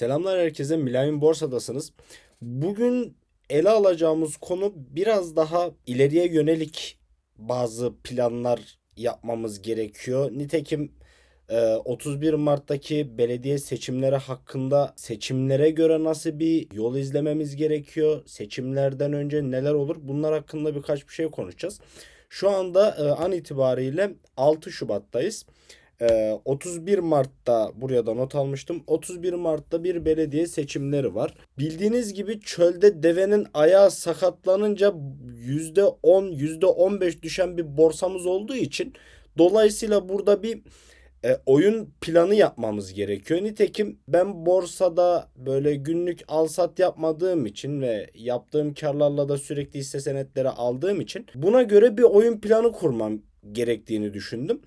Selamlar herkese. Milayim Borsa'dasınız. Bugün ele alacağımız konu biraz daha ileriye yönelik bazı planlar yapmamız gerekiyor. Nitekim e, 31 Mart'taki belediye seçimleri hakkında seçimlere göre nasıl bir yol izlememiz gerekiyor? Seçimlerden önce neler olur? Bunlar hakkında birkaç bir şey konuşacağız. Şu anda e, an itibariyle 6 Şubat'tayız. Ee, 31 Mart'ta buraya da not almıştım. 31 Mart'ta bir belediye seçimleri var. Bildiğiniz gibi çölde devenin ayağı sakatlanınca %10, %15 düşen bir borsamız olduğu için dolayısıyla burada bir e, oyun planı yapmamız gerekiyor. Nitekim ben borsada böyle günlük al sat yapmadığım için ve yaptığım karlarla da sürekli hisse senetleri aldığım için buna göre bir oyun planı kurmam gerektiğini düşündüm.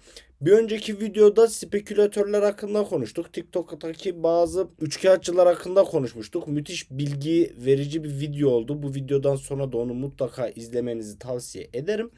Bir önceki videoda spekülatörler hakkında konuştuk. TikTok'taki bazı üçkağıtçılar hakkında konuşmuştuk. Müthiş bilgi verici bir video oldu. Bu videodan sonra da onu mutlaka izlemenizi tavsiye ederim.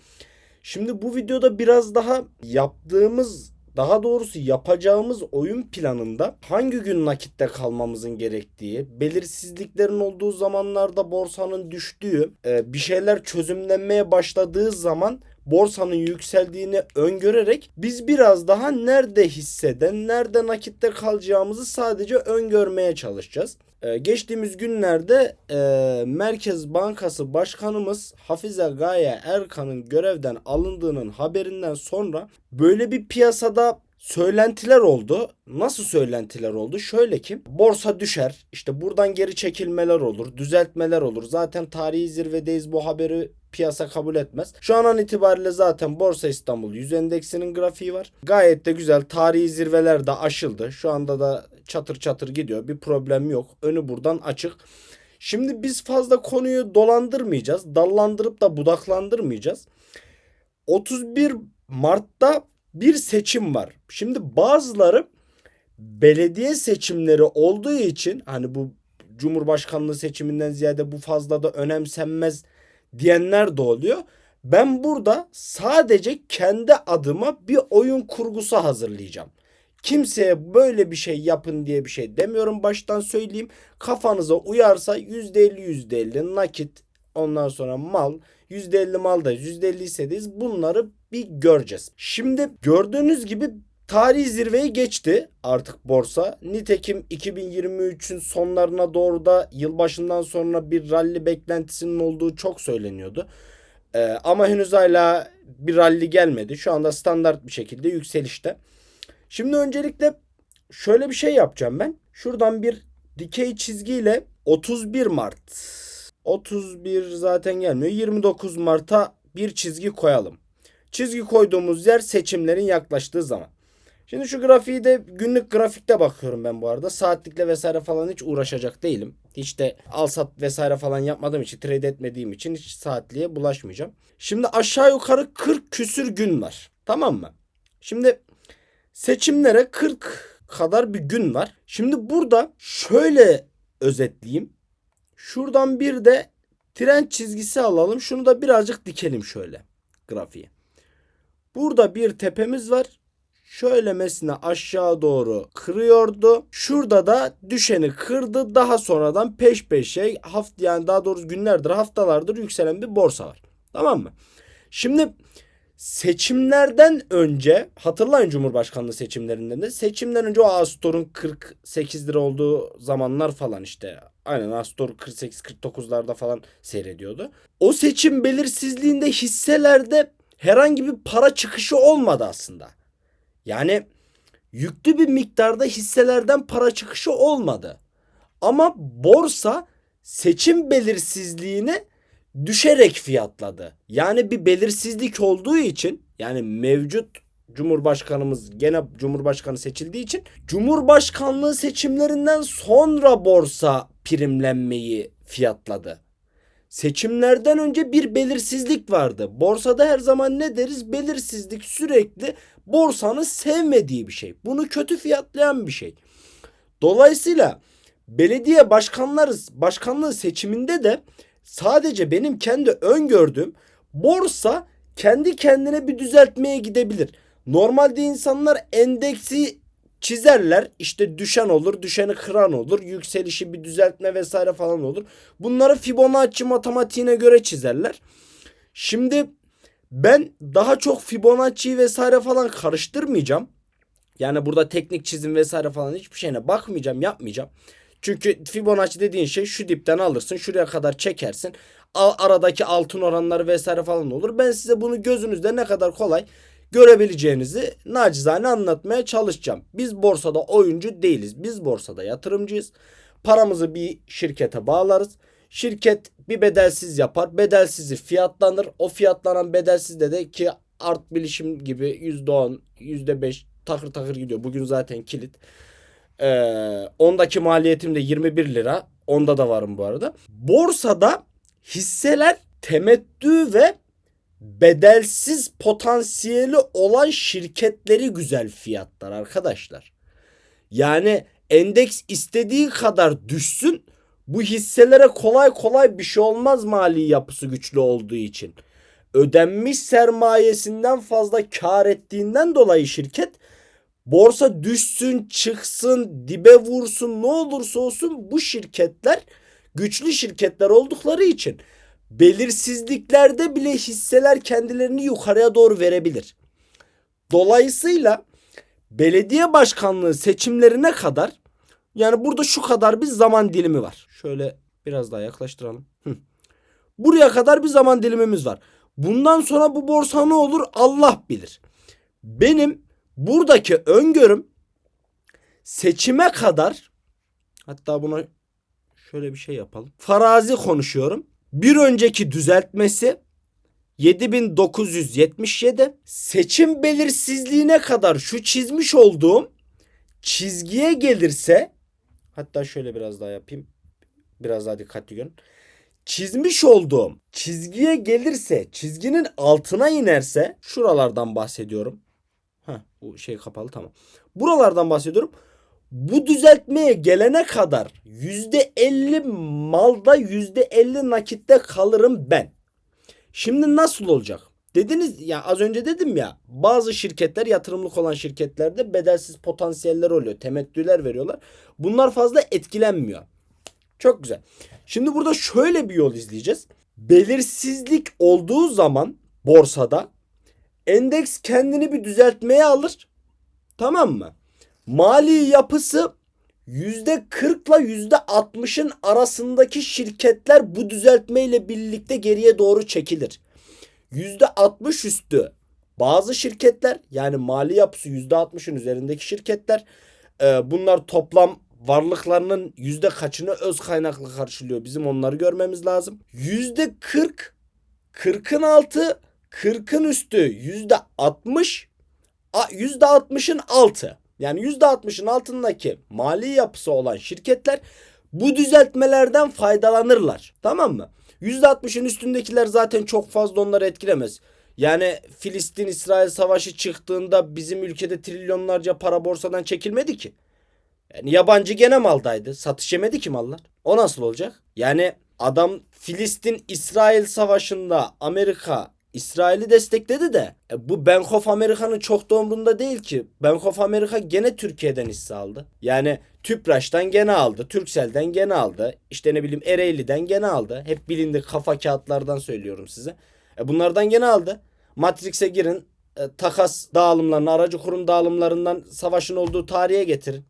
Şimdi bu videoda biraz daha yaptığımız daha doğrusu yapacağımız oyun planında hangi gün nakitte kalmamızın gerektiği, belirsizliklerin olduğu zamanlarda borsanın düştüğü, e, bir şeyler çözümlenmeye başladığı zaman borsanın yükseldiğini öngörerek biz biraz daha nerede hisseden, nerede nakitte kalacağımızı sadece öngörmeye çalışacağız. Ee, geçtiğimiz günlerde e, Merkez Bankası Başkanımız Hafize Gaye Erkan'ın görevden alındığının haberinden sonra böyle bir piyasada söylentiler oldu. Nasıl söylentiler oldu? Şöyle ki borsa düşer. İşte buradan geri çekilmeler olur, düzeltmeler olur. Zaten tarihi zirvedeyiz bu haberi piyasa kabul etmez. Şu an an itibariyle zaten Borsa İstanbul 100 endeksinin grafiği var. Gayet de güzel tarihi zirveler de aşıldı. Şu anda da çatır çatır gidiyor. Bir problem yok. Önü buradan açık. Şimdi biz fazla konuyu dolandırmayacağız. Dallandırıp da budaklandırmayacağız. 31 Mart'ta bir seçim var. Şimdi bazıları belediye seçimleri olduğu için hani bu Cumhurbaşkanlığı seçiminden ziyade bu fazla da önemsenmez diyenler de oluyor. Ben burada sadece kendi adıma bir oyun kurgusu hazırlayacağım. Kimseye böyle bir şey yapın diye bir şey demiyorum baştan söyleyeyim. Kafanıza uyarsa %50 %50 nakit ondan sonra mal %50 maldayız %50 hissedeyiz bunları bir göreceğiz. Şimdi gördüğünüz gibi tarihi zirveyi geçti artık borsa. Nitekim 2023'ün sonlarına doğru da yılbaşından sonra bir rally beklentisinin olduğu çok söyleniyordu. Ee, ama henüz hala bir rally gelmedi. Şu anda standart bir şekilde yükselişte. Şimdi öncelikle şöyle bir şey yapacağım ben. Şuradan bir dikey çizgiyle 31 Mart 31 zaten gelmiyor. 29 Mart'a bir çizgi koyalım. Çizgi koyduğumuz yer seçimlerin yaklaştığı zaman. Şimdi şu grafiği de günlük grafikte bakıyorum ben bu arada. Saatlikle vesaire falan hiç uğraşacak değilim. Hiç de al sat vesaire falan yapmadığım için, trade etmediğim için hiç saatliğe bulaşmayacağım. Şimdi aşağı yukarı 40 küsür gün var. Tamam mı? Şimdi seçimlere 40 kadar bir gün var. Şimdi burada şöyle özetleyeyim. Şuradan bir de trend çizgisi alalım. Şunu da birazcık dikelim şöyle grafiği. Burada bir tepemiz var. Şöylemesine aşağı doğru kırıyordu. Şurada da düşeni kırdı. Daha sonradan peş peşe haft yani daha doğrusu günlerdir haftalardır yükselen bir borsa var. Tamam mı? Şimdi seçimlerden önce hatırlayın Cumhurbaşkanlığı seçimlerinden de seçimden önce o Astor'un 48 lira olduğu zamanlar falan işte aynen Astor 48-49'larda falan seyrediyordu. O seçim belirsizliğinde hisselerde herhangi bir para çıkışı olmadı aslında. Yani yüklü bir miktarda hisselerden para çıkışı olmadı. Ama borsa seçim belirsizliğini düşerek fiyatladı. Yani bir belirsizlik olduğu için yani mevcut Cumhurbaşkanımız gene Cumhurbaşkanı seçildiği için Cumhurbaşkanlığı seçimlerinden sonra borsa primlenmeyi fiyatladı. Seçimlerden önce bir belirsizlik vardı. Borsada her zaman ne deriz? Belirsizlik sürekli borsanın sevmediği bir şey. Bunu kötü fiyatlayan bir şey. Dolayısıyla belediye başkanları başkanlığı seçiminde de sadece benim kendi öngördüğüm borsa kendi kendine bir düzeltmeye gidebilir. Normalde insanlar endeksi çizerler. İşte düşen olur, düşeni kıran olur, yükselişi bir düzeltme vesaire falan olur. Bunları Fibonacci matematiğine göre çizerler. Şimdi ben daha çok Fibonacci vesaire falan karıştırmayacağım. Yani burada teknik çizim vesaire falan hiçbir şeyine bakmayacağım, yapmayacağım. Çünkü Fibonacci dediğin şey şu dipten alırsın, şuraya kadar çekersin. Aradaki altın oranları vesaire falan olur. Ben size bunu gözünüzde ne kadar kolay görebileceğinizi nacizane anlatmaya çalışacağım. Biz borsada oyuncu değiliz. Biz borsada yatırımcıyız. Paramızı bir şirkete bağlarız. Şirket bir bedelsiz yapar. Bedelsizi fiyatlanır. O fiyatlanan bedelsizde de ki art bilişim gibi %10, %5 takır takır gidiyor. Bugün zaten kilit. Ee, ondaki maliyetim de 21 lira. Onda da varım bu arada. Borsada hisseler temettü ve bedelsiz potansiyeli olan şirketleri güzel fiyatlar arkadaşlar. Yani endeks istediği kadar düşsün bu hisselere kolay kolay bir şey olmaz mali yapısı güçlü olduğu için. Ödenmiş sermayesinden fazla kar ettiğinden dolayı şirket borsa düşsün çıksın dibe vursun ne olursa olsun bu şirketler güçlü şirketler oldukları için belirsizliklerde bile hisseler kendilerini yukarıya doğru verebilir. Dolayısıyla belediye başkanlığı seçimlerine kadar yani burada şu kadar bir zaman dilimi var. Şöyle biraz daha yaklaştıralım. Hı. Buraya kadar bir zaman dilimimiz var. Bundan sonra bu borsa ne olur Allah bilir. Benim buradaki öngörüm seçime kadar hatta buna şöyle bir şey yapalım. Farazi konuşuyorum. Bir önceki düzeltmesi 7977 seçim belirsizliğine kadar şu çizmiş olduğum çizgiye gelirse hatta şöyle biraz daha yapayım. Biraz daha dikkatli görün. Çizmiş olduğum çizgiye gelirse çizginin altına inerse şuralardan bahsediyorum. Heh, bu şey kapalı tamam. Buralardan bahsediyorum. Bu düzeltmeye gelene kadar %50 malda %50 nakitte kalırım ben. Şimdi nasıl olacak? Dediniz ya az önce dedim ya bazı şirketler yatırımlık olan şirketlerde bedelsiz potansiyeller oluyor. Temettüler veriyorlar. Bunlar fazla etkilenmiyor. Çok güzel. Şimdi burada şöyle bir yol izleyeceğiz. Belirsizlik olduğu zaman borsada endeks kendini bir düzeltmeye alır. Tamam mı? Mali yapısı %40 ile %60'ın arasındaki şirketler bu düzeltmeyle birlikte geriye doğru çekilir. %60 üstü bazı şirketler yani mali yapısı %60'ın üzerindeki şirketler e, bunlar toplam varlıklarının yüzde kaçını öz kaynaklı karşılıyor. Bizim onları görmemiz lazım. Yüzde 40, 40'ın altı, 40'ın üstü yüzde 60, yüzde 60'ın altı. Yani yüzde 60'ın altındaki mali yapısı olan şirketler bu düzeltmelerden faydalanırlar. Tamam mı? Yüzde 60'ın üstündekiler zaten çok fazla onları etkilemez. Yani Filistin-İsrail savaşı çıktığında bizim ülkede trilyonlarca para borsadan çekilmedi ki. Yani yabancı gene maldaydı. Satış yemedi ki mallar. O nasıl olacak? Yani adam Filistin-İsrail savaşında Amerika İsrail'i destekledi de e, bu Bank of America'nın çok da umrunda değil ki. Bank of America gene Türkiye'den hisse aldı. Yani Tüpraş'tan gene aldı. Turkcell'den gene aldı. İşte ne bileyim Ereğli'den gene aldı. Hep bilindik kafa kağıtlardan söylüyorum size. E, bunlardan gene aldı. Matrix'e girin. E, takas dağılımlarını, aracı kurum dağılımlarından savaşın olduğu tarihe getirin.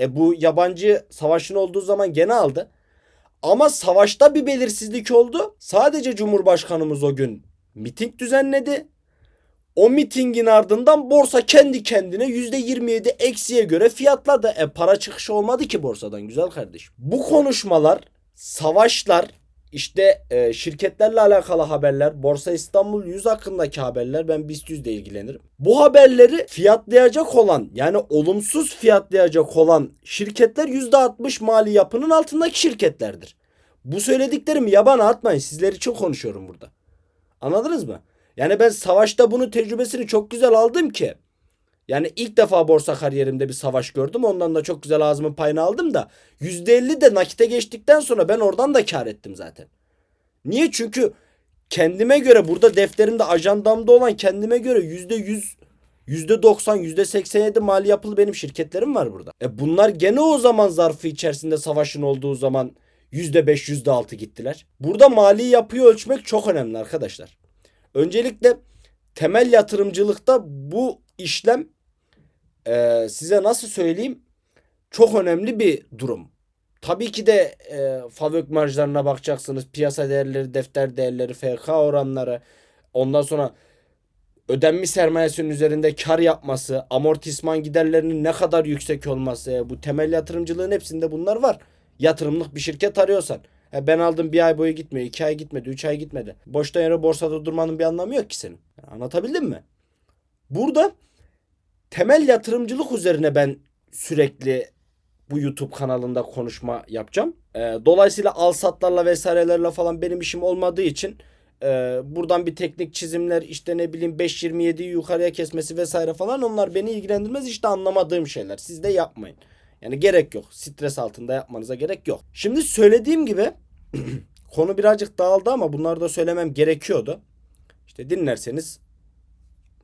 E bu yabancı savaşın olduğu zaman gene aldı. Ama savaşta bir belirsizlik oldu. Sadece Cumhurbaşkanımız o gün miting düzenledi. O mitingin ardından borsa kendi kendine %27 eksiye göre fiyatladı. E para çıkışı olmadı ki borsadan güzel kardeşim. Bu konuşmalar, savaşlar, işte e, şirketlerle alakalı haberler, Borsa İstanbul 100 hakkındaki haberler ben BIST 100 ile ilgilenirim. Bu haberleri fiyatlayacak olan yani olumsuz fiyatlayacak olan şirketler %60 mali yapının altındaki şirketlerdir. Bu söylediklerimi yabana atmayın. Sizler için konuşuyorum burada. Anladınız mı? Yani ben savaşta bunu tecrübesini çok güzel aldım ki. Yani ilk defa borsa kariyerimde bir savaş gördüm. Ondan da çok güzel ağzımın payını aldım da %50 de nakite geçtikten sonra ben oradan da kar ettim zaten. Niye? Çünkü kendime göre burada defterimde ajandamda olan kendime göre %100 %90, %87 mali yapılı benim şirketlerim var burada. E bunlar gene o zaman zarfı içerisinde savaşın olduğu zaman %5, %6 gittiler. Burada mali yapıyı ölçmek çok önemli arkadaşlar. Öncelikle temel yatırımcılıkta bu işlem e, size nasıl söyleyeyim çok önemli bir durum. Tabii ki de e, fabrik marjlarına bakacaksınız. Piyasa değerleri, defter değerleri, FK oranları. Ondan sonra ödenmiş sermayesinin üzerinde kar yapması, amortisman giderlerinin ne kadar yüksek olması. Bu temel yatırımcılığın hepsinde bunlar var. Yatırımlık bir şirket arıyorsan. E, ben aldım bir ay boyu gitmiyor. iki ay gitmedi. Üç ay gitmedi. Boşta yere borsada durmanın bir anlamı yok ki senin. Anlatabildim mi? Burada temel yatırımcılık üzerine ben sürekli bu YouTube kanalında konuşma yapacağım. Ee, dolayısıyla al satlarla vesairelerle falan benim işim olmadığı için e, buradan bir teknik çizimler işte ne bileyim 5.27'yi yukarıya kesmesi vesaire falan onlar beni ilgilendirmez işte anlamadığım şeyler. Siz de yapmayın. Yani gerek yok. Stres altında yapmanıza gerek yok. Şimdi söylediğim gibi konu birazcık dağıldı ama bunları da söylemem gerekiyordu. İşte dinlerseniz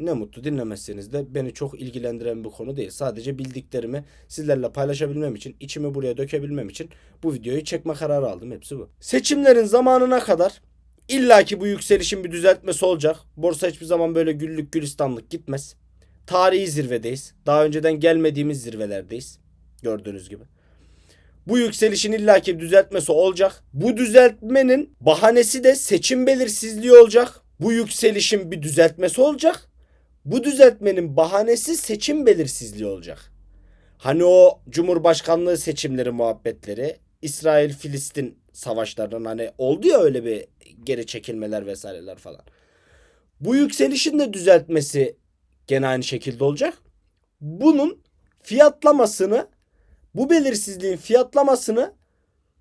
ne mutlu dinlemezseniz de beni çok ilgilendiren bir konu değil. Sadece bildiklerimi sizlerle paylaşabilmem için, içimi buraya dökebilmem için bu videoyu çekme kararı aldım. Hepsi bu. Seçimlerin zamanına kadar illaki bu yükselişin bir düzeltmesi olacak. Borsa hiçbir zaman böyle güllük gülistanlık gitmez. Tarihi zirvedeyiz. Daha önceden gelmediğimiz zirvelerdeyiz. Gördüğünüz gibi. Bu yükselişin illaki bir düzeltmesi olacak. Bu düzeltmenin bahanesi de seçim belirsizliği olacak. Bu yükselişin bir düzeltmesi olacak. Bu düzeltmenin bahanesi seçim belirsizliği olacak. Hani o Cumhurbaşkanlığı seçimleri muhabbetleri, İsrail-Filistin savaşlarının hani oldu ya öyle bir geri çekilmeler vesaireler falan. Bu yükselişin de düzeltmesi gene aynı şekilde olacak. Bunun fiyatlamasını, bu belirsizliğin fiyatlamasını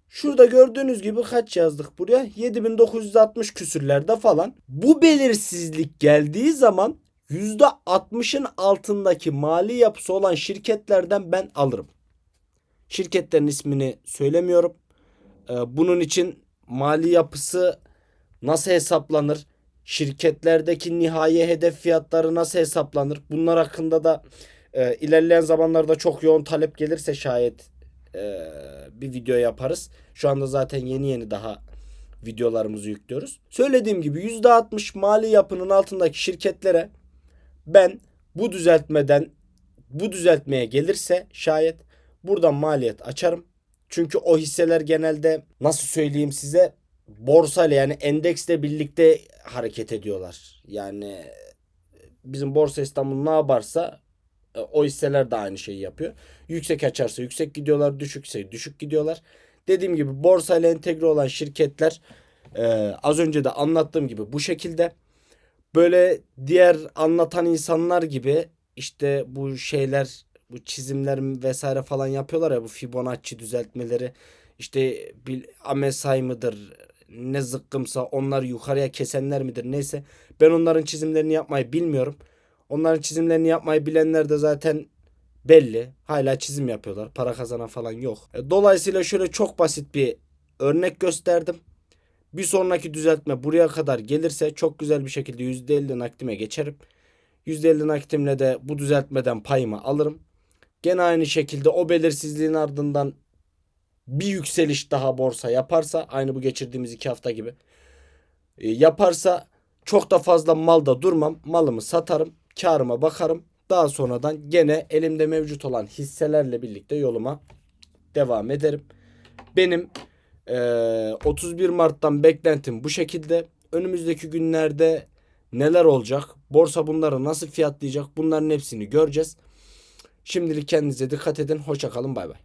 Şurada gördüğünüz gibi kaç yazdık buraya? 7960 küsürlerde falan. Bu belirsizlik geldiği zaman %60'ın altındaki mali yapısı olan şirketlerden ben alırım. Şirketlerin ismini söylemiyorum. Ee, bunun için mali yapısı nasıl hesaplanır? Şirketlerdeki nihai hedef fiyatları nasıl hesaplanır? Bunlar hakkında da e, ilerleyen zamanlarda çok yoğun talep gelirse şayet e, bir video yaparız. Şu anda zaten yeni yeni daha videolarımızı yüklüyoruz. Söylediğim gibi %60 mali yapının altındaki şirketlere ben bu düzeltmeden bu düzeltmeye gelirse şayet buradan maliyet açarım. Çünkü o hisseler genelde nasıl söyleyeyim size borsayla yani endeksle birlikte hareket ediyorlar. Yani bizim Borsa İstanbul ne yaparsa o hisseler de aynı şeyi yapıyor. Yüksek açarsa yüksek gidiyorlar, düşükse düşük gidiyorlar. Dediğim gibi borsayla entegre olan şirketler e, az önce de anlattığım gibi bu şekilde böyle diğer anlatan insanlar gibi işte bu şeyler bu çizimler vesaire falan yapıyorlar ya bu Fibonacci düzeltmeleri işte bir MSI mıdır ne zıkkımsa onlar yukarıya kesenler midir neyse ben onların çizimlerini yapmayı bilmiyorum. Onların çizimlerini yapmayı bilenler de zaten belli. Hala çizim yapıyorlar. Para kazanan falan yok. E, Dolayısıyla şöyle çok basit bir örnek gösterdim. Bir sonraki düzeltme buraya kadar gelirse çok güzel bir şekilde %50 nakdime geçerim. %50 nakdimle de bu düzeltmeden payımı alırım. Gene aynı şekilde o belirsizliğin ardından bir yükseliş daha borsa yaparsa aynı bu geçirdiğimiz iki hafta gibi e, yaparsa çok da fazla malda durmam. Malımı satarım. Karıma bakarım. Daha sonradan gene elimde mevcut olan hisselerle birlikte yoluma devam ederim. Benim e, 31 Mart'tan beklentim bu şekilde. Önümüzdeki günlerde neler olacak? Borsa bunları nasıl fiyatlayacak? Bunların hepsini göreceğiz. Şimdilik kendinize dikkat edin. Hoşça kalın. Bay bay.